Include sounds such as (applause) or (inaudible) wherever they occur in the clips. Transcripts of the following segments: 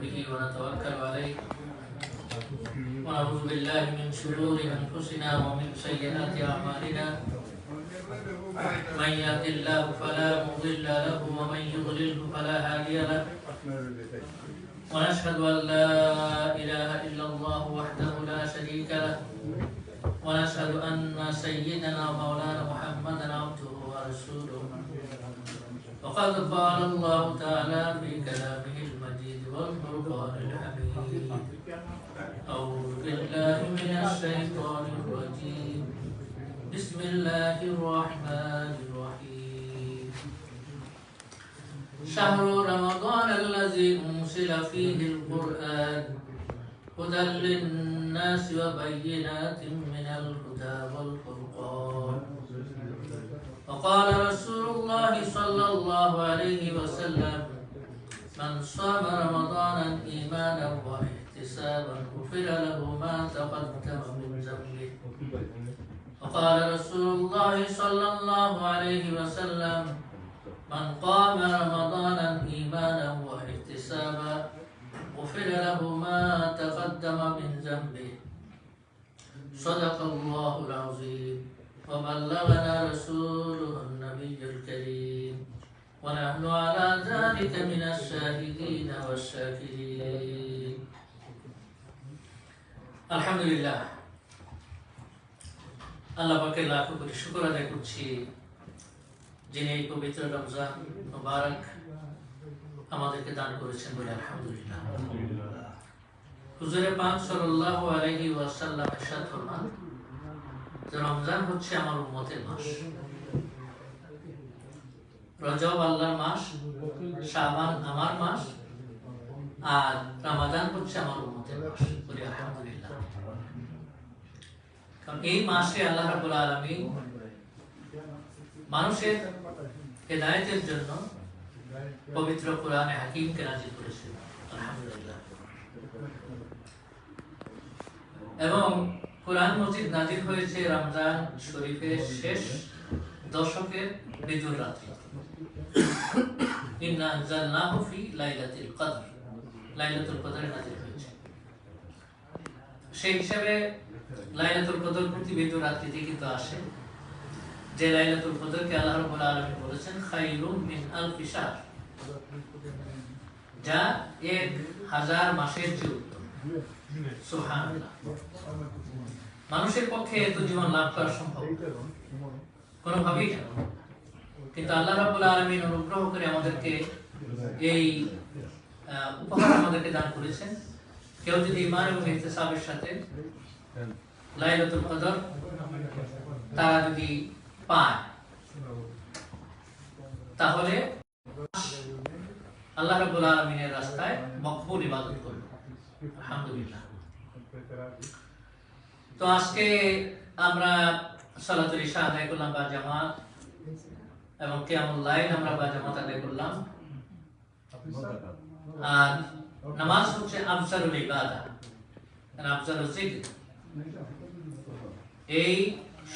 به ونتوكل عليه. ونعوذ بالله من شرور أنفسنا ومن سيئات أعمالنا. من يهد الله فلا مضل له ومن يضلله فلا هادي له. ونشهد أن لا إله إلا الله وحده لا شريك له. ونشهد أن سيدنا ومولانا محمدا عبده ورسوله. وقد قال الله تعالى في كلامه بالله من الشيطان الرجيم بسم الله الرحمن الرحيم. شهر رمضان الذي أنزل فيه القرآن هدى للناس وبينات من الهدى والفرقان وقال رسول الله صلى الله عليه وسلم من صام رمضانا إيمانا واحتسابا غفر له ما تقدم من ذنبه وقال رسول الله صلى الله عليه وسلم من قام رمضانا إيمانا واحتسابا غفر له ما تقدم من ذنبه. صدق الله العظيم. وبلغنا رسوله النبي الكريم. ونحن على ذلك من الشاهدين والشاكرين الحمد لله আল্লাহ পাকের লাখো কোটি শুকর আদায় করছি যিনি এই পবিত্র রমজান মুবারক আমাদেরকে দান করেছেন বলে আলহামদুলিল্লাহ হুজুরে পাক সাল্লাল্লাহু আলাইহি ওয়াসাল্লাম ইরশাদ ফরমান যে রমজান হচ্ছে আমার উম্মতের মাস রজব আল্লাহর মাস, শাবান আমার মাস, আর হচ্ছে আমার মাস। বলি আলহামদুলিল্লাহ। কারণ এই মাসে আল্লাহ মানুষের হেদায়েতের জন্য পবিত্র কোরআনে হাকিমকে নাজিল করেছেন। আলহামদুলিল্লাহ। এবং কোরআন মজিদ নাজির হয়েছে রমজান শরীফের শেষ দশকের বিজুর রাত্রি। (coughs) মিন মানুষের পক্ষে এত জীবন লাভ করা সম্ভব? কোনোভাবেই না। কিন্তু আল্লাহ রাবুল আলমিন অনুগ্রহ করে আমাদেরকে এই উপহার আমাদেরকে দান করেছেন। কেউ যদি ইমান এবং ইহতেসাবের সাথে কদর তারা যদি পায়, তাহলে আল্লাহ রাবুল আলমিনের রাস্তায় মকবুল ইবাদত করবে। আলহামদুলিল্লাহ। তো আজকে আমরা সালাতুল ইশা আদায় করলাম বা জামাত। এবং কিয়ামুল লাইল আমরা বা জামাত আদায় করলাম। আর নামাজ হচ্ছে আফজারুল ইবাদা। আফজারুল জিকির। এই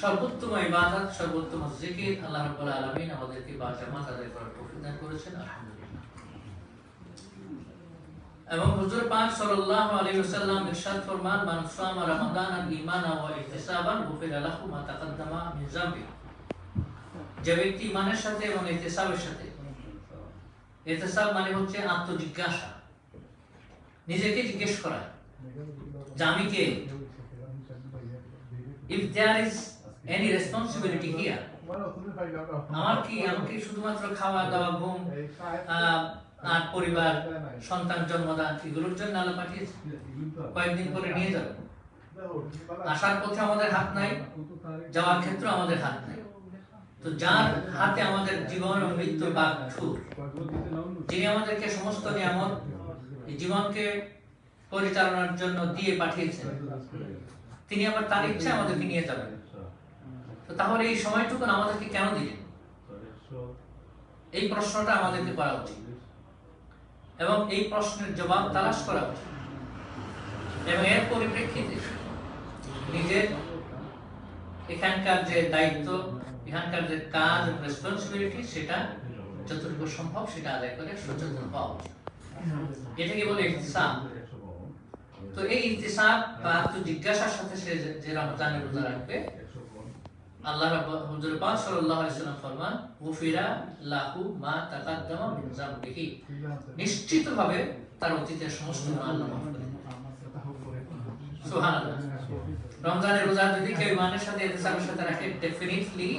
সর্বোত্তম ইবাদত সর্বোত্তম জিকির আল্লাহ রাব্বুল আলামিন আমাদেরকে বা জামাত আদায় করার তৌফিক দান করেছেন। আলহামদুলিল্লাহ। এবং হুজুর পাক সাল্লাল্লাহু আলাইহি ওয়াসাল্লাম ইরশাদ ফরমান মান সামা রমাদান ঈমানান ওয়া ইহতিসাবান গুফিরা লাহু মা তাকাদ্দামা মিন যামবি। যে ব্যক্তি ইমানের সাথে এবং ইহতিসাবের সাথে। ইহতিসাব মানে হচ্ছে আত্মজিজ্ঞাসা। নিজেকে জিজ্ঞেস করা। যে আমি কে? If there is any responsibility here আমার কি আমাকে শুধুমাত্র খাওয়া, দাওয়া, ঘুম আর পরিবার, সন্তান, জন্মদান, এগুলোর জন্য আলো পাঠিয়েছে? কয়েকদিন পরে নিয়ে যাবে। আসার পথে আমাদের হাত নাই, যাওয়ার ক্ষেত্রে আমাদের হাত নাই। তো যার হাতে আমাদের জীবন বা যিনি আমাদেরকে সমস্ত নিয়ামত জীবনকে পরিচালনার জন্য দিয়ে পাঠিয়েছেন, তিনি আবার তার আমাদেরকে নিয়ে যাবেন। তো তাহলে এই সময়টুকু আমাদেরকে কেন দিলেন? এই প্রশ্নটা আমাদেরকে করা উচিত। এবং এই প্রশ্নের জবাব তালাশ করা উচিত। এবং এর পরিপ্রেক্ষিতে নিজের এখানকার যে দায়িত্ব এখানকার যে কাজ রেসপন্সিবিলিটি সেটা যতটুকু সম্ভব সেটা আদায় করে সচেতন হওয়া এটাকে বলে তো এই বা আত্মজিজ্ঞাসার সাথে সে যে- রমজানের রোজা রাখবে, আল্লাহ হুজুর ফরমান গুফিরা লাহু মা তাকাদ্দামা নিশ্চিতভাবে তার অতীতের সমস্ত আল্লাহ মাফ করে রমজানের রোজা যদি কেউ ইমানের সাথে সাথে রাখে ডেফিনেটলি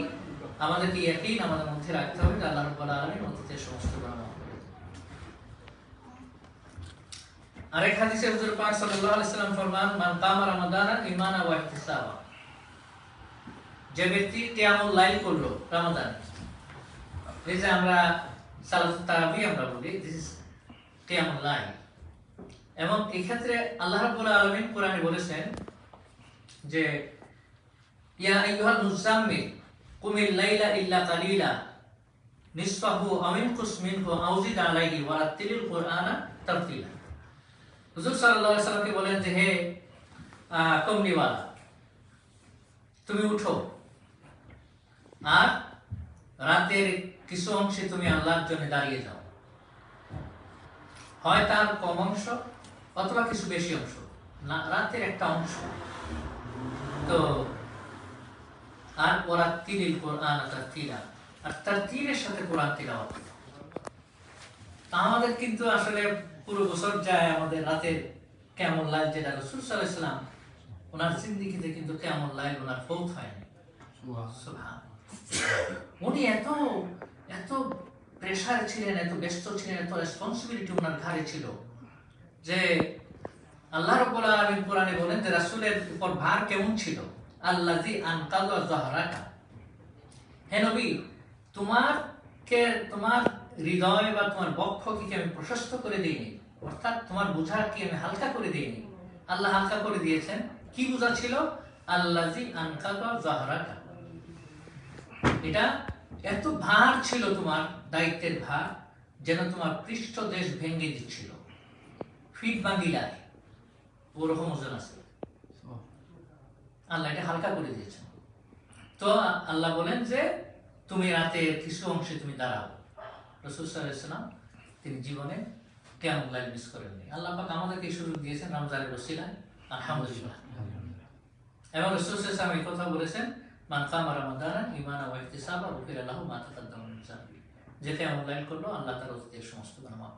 আমাদেরকে ইয়াকিন আমাদের মধ্যে রাখতে হবে যে আল্লাহ রাব্বুল আলামিন অতীতের সমস্ত গুনাহ আরেক হাদিসে হুজুর পাক সাল্লাল্লাহু আলাইহি সাল্লাম ফরমান, মান ওয়া ইহতিসাবা। যে ব্যক্তি কিয়ামুল লাইল করল রমাদান, এই যে আমরা সালাত তারাবি আমরা বলি দিস ইজ কিয়ামুল লাইল। এবং এই ক্ষেত্রে আল্লাহ রাব্বুল আলামিন কোরআনে বলেছেন যে, ইয়া আইয়ুহাল মুজাম্মিল কুমিল লাইলা ইল্লা কালিলা। নিসফাহু আও ইনকুস মিনহু আও আলাইহি যে তুমি উঠো। আর রাতের কিছু অংশে তুমি আল্লাহর জন্য দাঁড়িয়ে যাও। হয় তার কম অংশ অথবা কিছু বেশি অংশ। না, রাতের একটা অংশ। তো আর ওরা তিরিল কোরআন তার তিরা আর তার তীরের সাথে কোরআন তিলাওয়াত। আমাদের কিন্তু আসলে পুরো বছর যায় আমাদের রাতের কেমন লাইল যেটা রসুল সাল্লাহ ইসলাম ওনার জিন্দিগিতে কিন্তু কেমন লাইল ওনার ফৌত হয়নি। উনি এত এত প্রেশার ছিলেন, এত ব্যস্ত ছিলেন, এত রেসপন্সিবিলিটি ওনার ঘাড়ে ছিল যে আল্লাহ রাব্বুল আলামিন কোরআনে বলেন যে রাসূলের উপর ভার কেমন ছিল? আল্লাযী আনকাযা যাহরাকা। হে নবী তোমার কে তোমার হৃদয় বা তোমার বক্ষ কি আমি প্রশস্ত করে দিইনি। অর্থাৎ তোমার বোঝা কি আমি হালকা করে দিইনি। আল্লাহ হালকা করে দিয়েছেন। কি বোঝা ছিল আল্লাযী আনকাযা যাহরাকা। এটা এত ভার ছিল তোমার, দায়িত্বের ভার, যেন তোমার পৃষ্ঠ দেশ ভেঙে দিচ্ছিল। ফিট বাঙ্গিলার ওরকম ওজন আছে। আল্লাহ এটা হালকা করে দিয়েছেন। তো আল্লাহ বলেন যে তুমি রাতে কিছু অংশে তুমি দাঁড়াও। রসুল সাল্লাম তিনি জীবনে কেমন লাইফ মিস করেননি। আল্লাহ পাক আমাদেরকে এই সুযোগ দিয়েছেন রমজানের রসিলায় আলহামদুলিল্লাহ। এবং রসুল সাল্লাম এই কথা বলেছেন মান কামা রমাদানা ইমানা ওয়া ইহতিসাবা গুফিরা লাহু মা তাকাদ্দামা যে কেমন লাইফ করল আল্লাহ তার অতীতের সমস্ত মাফ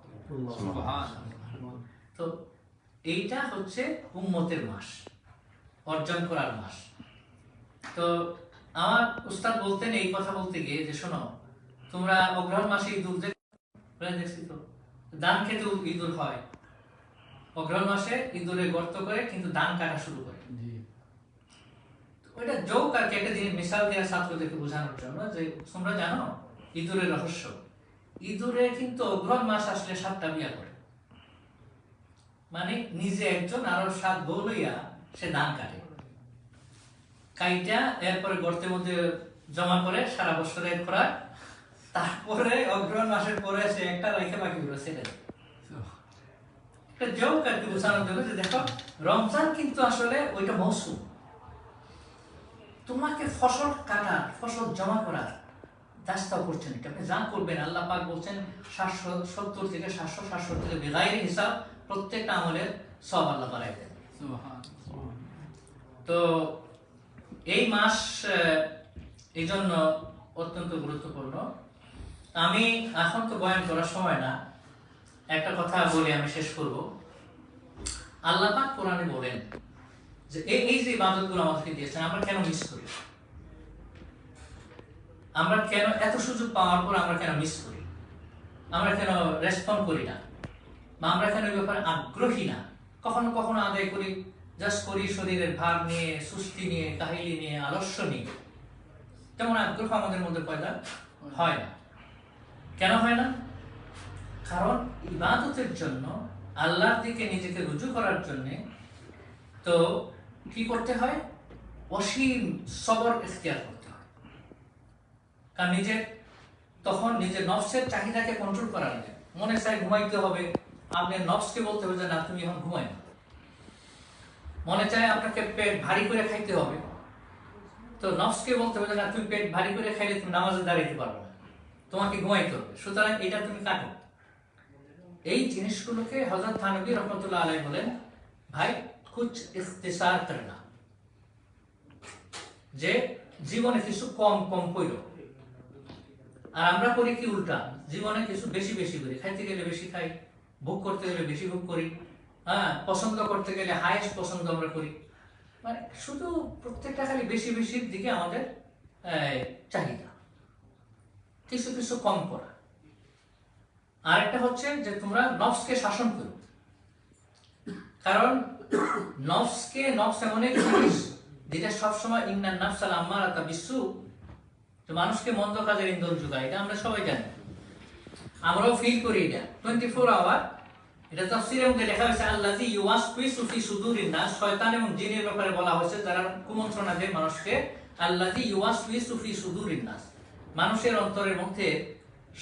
তো এইটা হচ্ছে উম্মতের মাস। অর্জন করার মাস। তো আমার উস্তাদ বলতেন এই কথা বলতে গিয়ে যে শোনো তোমরা অগ্রহণ মাসে ইঁদুর দেখ দেখছি তো। ধান খেতে ইঁদুর হয়। অগ্রহণ মাসে ইঁদুরে গর্ত করে কিন্তু ধান কাটা শুরু করে। ওইটা যোগ আর কি একটা জিনিস মিসাল দেওয়া ছাত্রদেরকে বোঝানোর জন্য যে তোমরা জানো ইঁদুরের রহস্য। ইঁদুরে কিন্তু অগ্রহণ মাস আসলে সাতটা বিয়া করে। মানে নিজে একজন আরও সাত বউ লইয়া সে ধান কাটে। কাইটা এরপরে গর্তের মধ্যে জমা করে সারা বছরের খোরাক তারপরে অগ্রহণ মাসের পরে সে একটা রাইখে বাকিগুলো দেয়। একটা যে দেখো, রমজান কিন্তু আসলে ওইটা মৌসুম। তোমাকে ফসল কাটার, ফসল জমা করার দাস্তা অপরচুনিটি আপনি যা করবেন, আল্লাহ পাক বলছেন, সাতশো সত্তর থেকে সাতশো সাতশো থেকে বেগাইয়ের হিসাব প্রত্যেকটা আমলের সব আল্লাহ বাড়াই দেন। তো এই মাস এই জন্য অত্যন্ত গুরুত্বপূর্ণ। আমি এখন তো বয়ান করার সময় না। একটা কথা বলে, আমি শেষ করব। আল্লাহ পাক কোরআনে বলেন যে এই এই যে ইবাদতগুলো আমাদেরকে দিয়েছেন, আমরা কেন মিস করি? আমরা কেন এত সুযোগ পাওয়ার পর আমরা কেন মিস করি? আমরা কেন রেসপন্ড করি না? বা আমরা কেন ব্যাপারে আগ্রহী না? কখনো কখনো আদায় করি জাস্ট করি শরীরের ভার নিয়ে, সুস্থি নিয়ে, কাহিলি নিয়ে আলস্য নিয়ে। তেমন আগ্রহ আমাদের মধ্যে পয়দা হয় না। কেন হয় না? কারণ ইবাদতের জন্য, আল্লাহর দিকে নিজেকে রুজু করার জন্য, তো কি করতে হয়? অসীম সবর এখতিয়ার করতে হয়। কারণ নিজের, তখন নিজের নফসের চাহিদাকে কন্ট্রোল করা লাগে। মনে চাই ঘুমাইতে হবে আপনি নফসকে বলতে হবে যে, না, তুমি এখন ঘুমাই না। মনে চায় আপনাকে পেট ভারী করে খাইতে হবে। তো নফসকে বলতে হবে যে, না, তুমি পেট ভারী করে খাইলে তুমি নামাজে দাঁড়াইতে পারবে না। তোমাকে ঘুমাইতে হবে? সুতরাং এটা তুমি কাটো। এই জিনিসগুলোকে হজরত থানবী রহমতুল্লাহ আলাই বলেন, ভাই, কুছ ইখতিসার করে না যে জীবনে কিছু কম কম কইর। আর আমরা করি কি উল্টা, জীবনে কিছু বেশি বেশি করি, খাইতে গেলে বেশি খাই ভোগ করতে গেলে বেশি ভোগ করি হ্যাঁ পছন্দ করতে গেলে হাইয়েস্ট পছন্দ আমরা করি। মানে শুধু প্রত্যেকটা খালি বেশি বেশির দিকে আমাদের চাহিদা। কিছু কিছু কম করা। আরেকটা হচ্ছে যে তোমরা নফসকে শাসন করো। কারণ নফসকে, নফস এমন এক জিনিস যেটা সবসময় ইন্নান নাফসাল আম্মার আতা বিশ্বু মানুষকে মন্দ কাজের ইন্ধন যোগায়, এটা আমরা সবাই জানি। আমরাও ফিল করি এটা। টোয়েন্টি ফোর আওয়ার এটা তাফসিরের মধ্যে লেখা হয়েছে আল্লাজি ইউয়াসফিসু ফি সুদুরিন নাস শয়তান এবং জিনের ব্যাপারে বলা হয়েছে, যারা কুমন্ত্রণা দেয় মানুষকে আল্লাজি ইউয়াসফিসু ফি সুদুরিন নাস মানুষের অন্তরের মধ্যে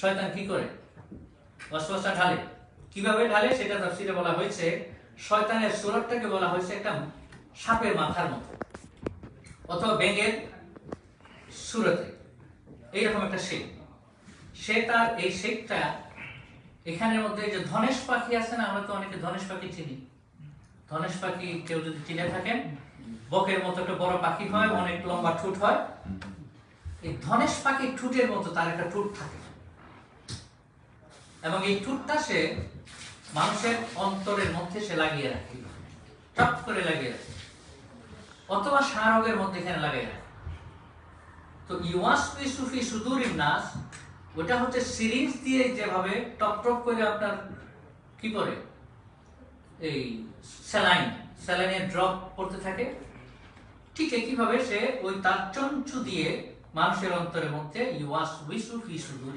শয়তান কি করে? ওয়াসওয়াসা ঢালে। কীভাবে ঢালে? সেটা তাফসিরে বলা হয়েছে, শয়তানের সুরতটাকে বলা হয়েছে একটা সাপের মাথার মতো, অথবা ব্যাঙের সুরতে। এইরকম একটা শেপ সে তার এই শেপটা এখানের মধ্যে যে ধনেশ পাখি আছে না, আমরা তো অনেকে ধনেশ পাখি চিনি। ধনেশ পাখি কেউ যদি চিনে থাকেন, বকের মতো একটা বড় পাখি হয়, অনেক লম্বা ঠুট হয়। এই ধনেশ পাখির ঠুটের মতো তার একটা ঠুট থাকে। এবং এই ঠুটটা সে মানুষের অন্তরের মধ্যে সে লাগিয়ে রাখে। টপ করে লাগিয়ে রাখে। অথবা সারগের মধ্যে এখানে লাগিয়ে রাখে। তো ইউয়াসপি সুফি সুদূর নাস ওটা হচ্ছে সিরিঞ্জ দিয়ে যেভাবে টপ টপ করে আপনার কি করে? এই স্যালাইন স্যালাইনের ড্রপ পড়তে থাকে। ঠিক একইভাবে সে ওই তার দিয়ে মানুষের অন্তরের মধ্যে ইউয়াস উইসু ফি সুদূর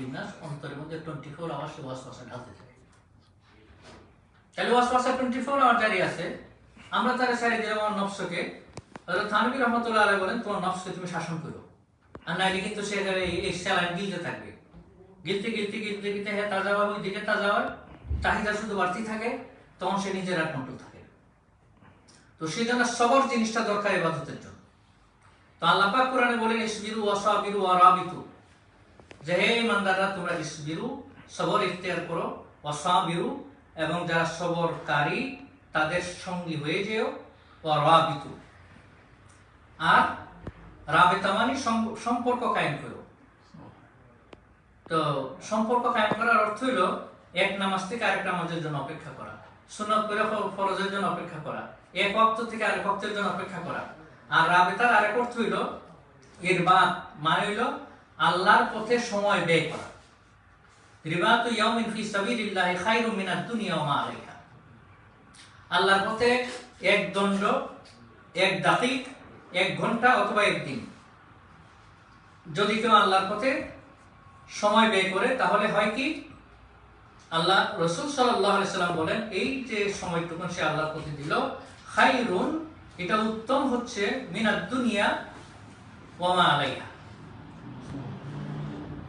অন্তরের মধ্যে টোয়েন্টি ফোর আওয়ার সে ওয়াসওয়াসা ঢালতে থাকে। তাহলে ওয়াসওয়াসা টোয়েন্টি ফোর আওয়ার জারি আছে। আমরা তারা সারি দিলাম আমার নফসকে। থানবী রহমতুল্লাহ আলাইহি বলেন, তোমার নফসকে তুমি শাসন করো। আর নাইলে কিন্তু সে এই স্যালাইন গিলতে থাকবে। গিলতে গিলতে গিলতে গিলতে হ্যাঁ তাজা হয় ওই দিকে তাজা হয় চাহিদা শুধু বাড়তি থাকে, তখন সে নিজের আর কন্ট্রোল থাকে। তো সেই জন্য সবর জিনিসটা দরকার ইবাদতের জন্য। তো আল্লাহ পাক কোরআনে বলেন, ইসবিরু ওয়াসাবিরু ওয়ারাবিতু যে হে ইমানদাররা, তোমরা ইসবিরু, সবর ইখতিয়ার করো ওয়াসাবিরু এবং যারা সবরকারী, তাদের সঙ্গী হয়ে যেও ওয়ারাবিতু আর রাবেতা মানে সম্পর্ক কায়েম করো। তো সম্পর্ক কায়েম করার অর্থ হইল এক নামাজ থেকে আরেক নামাজের জন্য অপেক্ষা করা, সুন্নত করে ফরজের জন্য অপেক্ষা করা, এক অক্ত থেকে আরেক অক্তের জন্য অপেক্ষা করা। আর রাবেতার আরেক অর্থ হইল এর বাদ মানে হইল আল্লাহর পথে সময় ব্যয় করা। রিবাতু ইয়াউমিন ফি সাবিলিল্লাহি খায়রুম মিনাদ দুনিয়া ওয়া মা আলাইহা। আল্লাহর পথে এক দণ্ড, এক দাকিক এক ঘণ্টা অথবা এক দিন যদি কেউ আল্লাহর পথে সময় ব্যয় করে, তাহলে হয় কি? আল্লাহ রসুল সাল্লাম বলেন, এই যে সময়টুকু সে আল্লাহর প্রতি দিল, খাইরুন, এটা উত্তম হচ্ছে মিনাদ দুনিয়া ওয়ামা আলাইহা।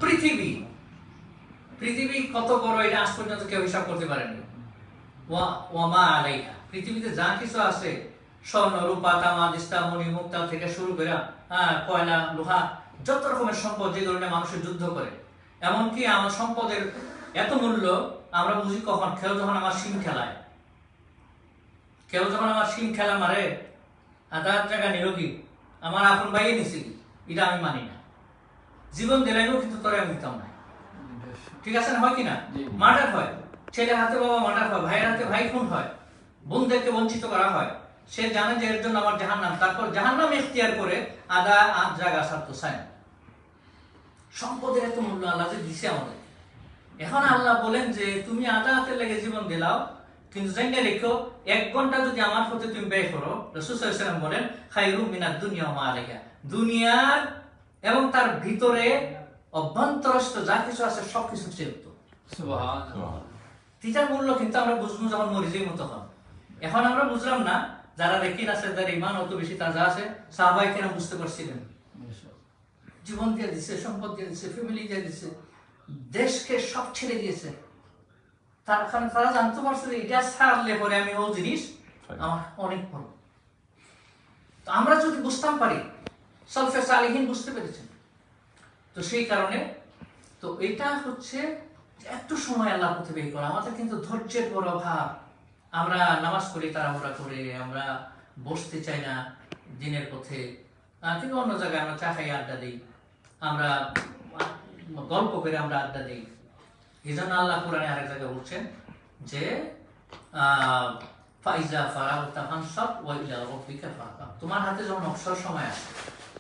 পৃথিবী পৃথিবী কত বড়, এটা আজ পর্যন্ত কেউ হিসাব করতে পারেনি। ওয়া- ওয়ামা আলাইহা। পৃথিবীতে যা কিছু আছে, স্বর্ণ, রূপা, তামা দিস্তা মণি মুক্তা থেকে শুরু করে হ্যাঁ কয়লা, লোহা, যত রকমের সম্পদ যে ধরনের মানুষের যুদ্ধ করে এমনকি আমার সম্পদের এত মূল্য আমরা বুঝি কখন কেউ যখন আমার সিম খেলায়। কেউ যখন আমার সিম খেলা মারে আধার জায়গা নিরোগী আমার আপন ভাইয়ে নিছি এটা আমি মানি না। জীবন দিলাইও কিন্তু তোরে আমি দিতাম না। ঠিক আছে না হয় কি না? মার্ডার হয়। ছেলে হাতে বাবা মার্ডার হয় ভাইয়ের হাতে ভাই খুন হয়। বোনদেরকে বঞ্চিত করা হয়। সে জানে যে এর জন্য আমার জাহান্নাম। তারপর জাহান্নাম এখতিয়ার করে আদা আধ জায়গা সারতো সায় সম্পদের এত মূল্য আল্লাহ যে দিছে আমাদের। এখন আল্লাহ বলেন যে তুমি আদা হাতে লেগে জীবন দিলাও কিন্তু জানিয়ে রেখো এক ঘণ্টা যদি আমার প্রতি তুমি ব্যয় করো রসুলাম বলেন খাইরু মিনার দুনিয়া মা আলেখা দুনিয়ার এবং তার ভিতরে অভ্যন্তরস্থ যা কিছু আছে সবকিছু চেয়ে উত্তম সুবহানাল্লাহ মূল্য কিন্তু আমরা বুঝব যখন মরিজের মতো হন এখন আমরা বুঝলাম না যারা রেখে আছে যার ইমান অত বেশি তাজা আছে সাহবাই কেন বুঝতে পারছিলেন। জীবন দিয়ে দিছে সম্পদ দিয়ে দিছে ফ্যামিলি দিয়ে দিছে দেশকে সব ছেড়ে দিয়েছে। তার কারণে তারা জানতে পারছে যে এটা ছাড়লে পরে আমি ও জিনিস আমার অনেক বড়। তো আমরা যদি বুঝতাম পারি সলফে সালিহীন বুঝতে পেরেছেন। তো সেই কারণে তো এটা হচ্ছে একটু সময় আল্লাহ পথে বের করা। আমাদের কিন্তু ধৈর্যের বড় অভাব। আমরা নামাজ পড়ি তাড়াহুড়া করে আমরা বসতে চাই না দিনের পথে। কিন্তু অন্য জায়গায় আমরা চা খাই আড্ডা দিই। আমরা গল্প করে আমরা আড্ডা দিই। এই জন্য আল্লাহ কোরআনে আরেক জায়গায় বলছেন যে ফাইজা ফারাগতা ফানসাব ওয়া ইলা রাব্বিকা ফারগাব তোমার হাতে যখন অবসর সময় আসে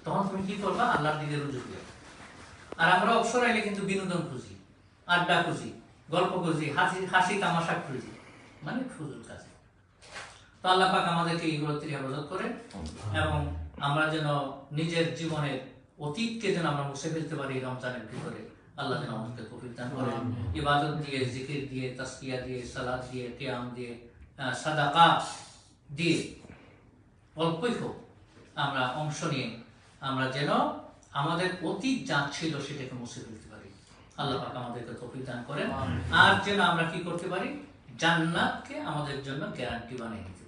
তখন তুমি কি করবা? আল্লাহর দিকে রুজু দিও আর আমরা অবসর আইলে কিন্তু বিনোদন খুঁজি আড্ডা খুঁজি গল্প খুঁজি হাসি হাসি তামাশা খুঁজি মানে ফুজুল কাজে। তো আল্লাহ পাক আমাদেরকে এইগুলো হেফাজত করে এবং আমরা যেন নিজের জীবনের অতীতকে যেন আমরা মুছে ফেলতে পারি রমজানের ভিতরে আল্লাহ যেন আমাদেরকে তৌফিক দান করে ইবাদত দিয়ে জিকির দিয়ে তাসকিয়া দিয়ে সালাদ দিয়ে কিয়াম দিয়ে সাদাকা দিয়ে অল্পই হোক আমরা অংশ নিয়ে আমরা যেন আমাদের অতীত যা ছিল সেটাকে মুছে ফেলতে পারি। আল্লাহ পাক আমাদেরকে তৌফিক দান করেন। আর যেন আমরা কি করতে পারি? জান্নাতকে আমাদের জন্য গ্যারান্টি বানিয়ে দিতে পারি।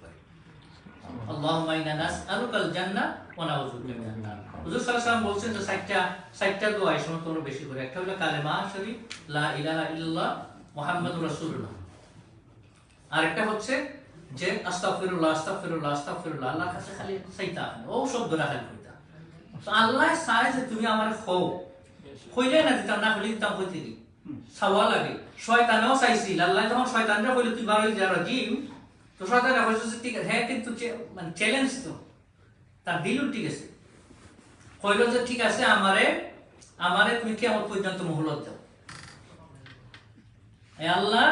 যে আল্লাহ তুমি আমার খো কইলে না লাগে। শয়তানেও চাইছিল আল্লাহ যখন শয়তানরা কইলে তুই বারোই যা রাজিম ঠিক আছে হ্যাঁ কিন্তু মানে চ্যালেঞ্জ তো। ঠিক আছে। কইল যে, ঠিক আছে, আমারে আমারে তুমি কেমন পর্যন্ত মহলত দাও। আল্লাহ,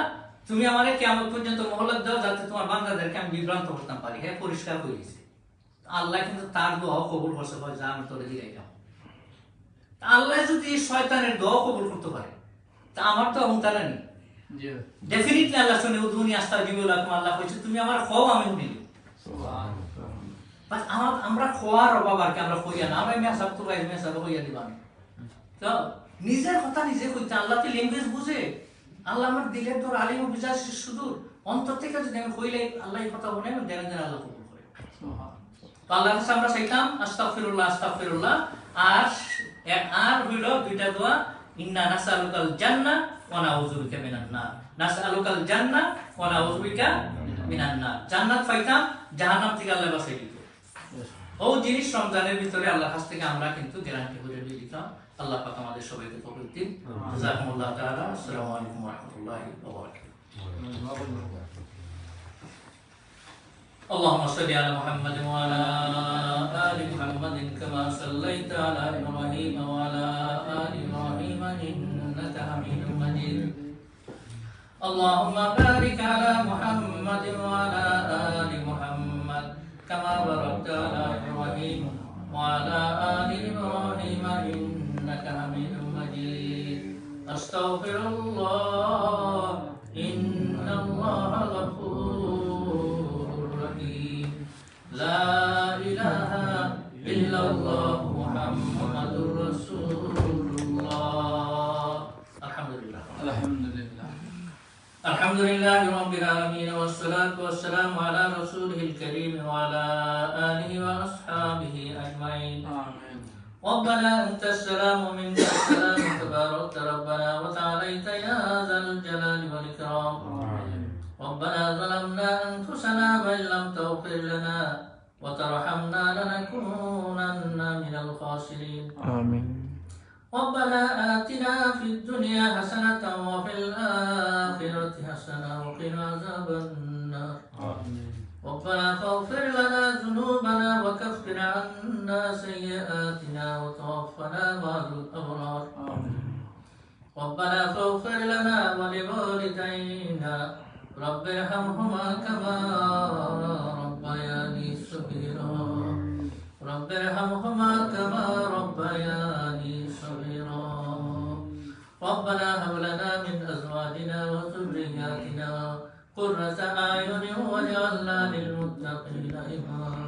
তুমি আমারে কেমন পর্যন্ত মহলত দাও, যাতে তোমার বান্দাদেরকে আমি বিভ্রান্ত করতাম পারি। হ্যাঁ পরিষ্কার হয়ে গেছে। আল্লাহ কিন্তু তার দোয়া কবুল করছে যা আমি তোরে যাও আল্লাহ যদি শয়তানের দোয়া কবুল করতে পারে, তা আমার তো অহংকার নেই। ডেফিনেটলি আল্লাহ শুনে উদুনি আস্তা জিবুল আল্লাহ কইছে তুমি আমার খাও আমি শুনিলি বাট আমার আমরা খোয়ার অভাব আর কি আমরা কইয়া না আমরা মেয়া তো গাইজ মেয়া কইয়া দিবা তো নিজের কথা নিজে কইতে আল্লাহ তো ল্যাঙ্গুয়েজ বুঝে। আল্লাহ আমার দিলের তোর আলিম বুঝা সুদূর। অন্তর থেকে যদি আমি কইলে আল্লাহ এই কথা বলে আমি দেন দেন আল্লাহ কবুল করে। তো আল্লাহর কাছে আমরা চাইতাম আস্তাগফিরুল্লাহ আস্তাগফিরুল্লাহ। আর আর হইল দুইটা দোয়া ইন্না নাসআলুকাল জান্নাহ ওয়া নাউযু বিকা মিনান নার নাসআলুকাল জান্নাহ ওয়া নাউযু বিকা মিনান নার জান্নাত পাইতাম জাহান্নাম থেকে আল্লাহ বাঁচাই দিত ও জিনিস রমজানের ভিতরে আল্লাহর কাছ থেকে আমরা কিন্তু গ্যারান্টি করে দিয়ে দিতাম আল্লাহ পাক আমাদের সবাইকে তৌফিক দিন জাযাকুমুল্লাহ তাআলা আসসালামু আলাইকুম ওয়া রাহমাতুল্লাহি ওয়া বারাকাতুহু اللهم صل على محمد وعلى آل محمد كما صليت على إبراهيم وعلى آل إبراهيم إنك حميد مجيد اللهم بارك على محمد وعلى آل محمد كما باركت على إبراهيم وعلى آل إبراهيم إنك حميد مجيد أستغفر الله إن الله غفور رحيم لا إله إلا الله الحمد لله رب العالمين والصلاة والسلام على رسوله الكريم وعلى آله وأصحابه أجمعين. آمين. ربنا أنت السلام منك السلام تباركت ربنا وتعاليت يا ذا الجلال والإكرام. ربنا ظلمنا أنفسنا وإن لم تغفر لنا وترحمنا لنكونن من الخاسرين. آمين. ربنا آتنا في الدنيا حسنة وفي الآخرة حسنة وقنا عذاب النار. ربنا فاغفر لنا ذنوبنا وكفر عنا سيئاتنا وتوفنا مع الأبرار. ربنا فاغفر لنا ولوالدينا. رب ارحمهما كما ربياني صغيرا. رب ارحمهما كما ربياني صغيرا. ربنا هب لنا من أزواجنا وذرياتنا قرة أعين واجعلنا للمتقين إماما.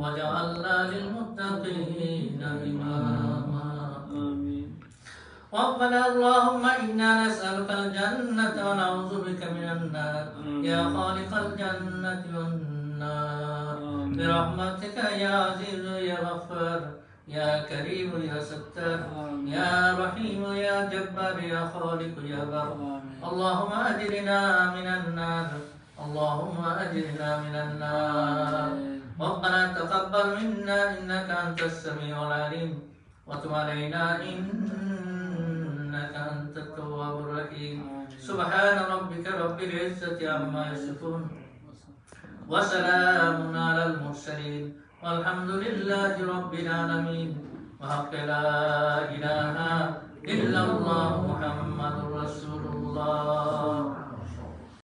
واجعلنا للمتقين إماما. ربنا اللهم إنا نسألك الجنة ونعوذ بك من النار. يا خالق الجنة والنار. برحمتك يا عزيز يا غفار يا كريم يا ستار يا رحيم يا جبار يا خالق يا بر اللهم أجرنا من النار اللهم أجرنا من النار. ربنا تقبل منا إنك أنت السميع العليم. وتب علينا إنك أنت التواب الرحيم. سبحان ربك رب العزة عما يصفون. وسلام على المرسلين. والحمد لله رب العالمين. وحق لا إله إلا الله محمد رسول الله.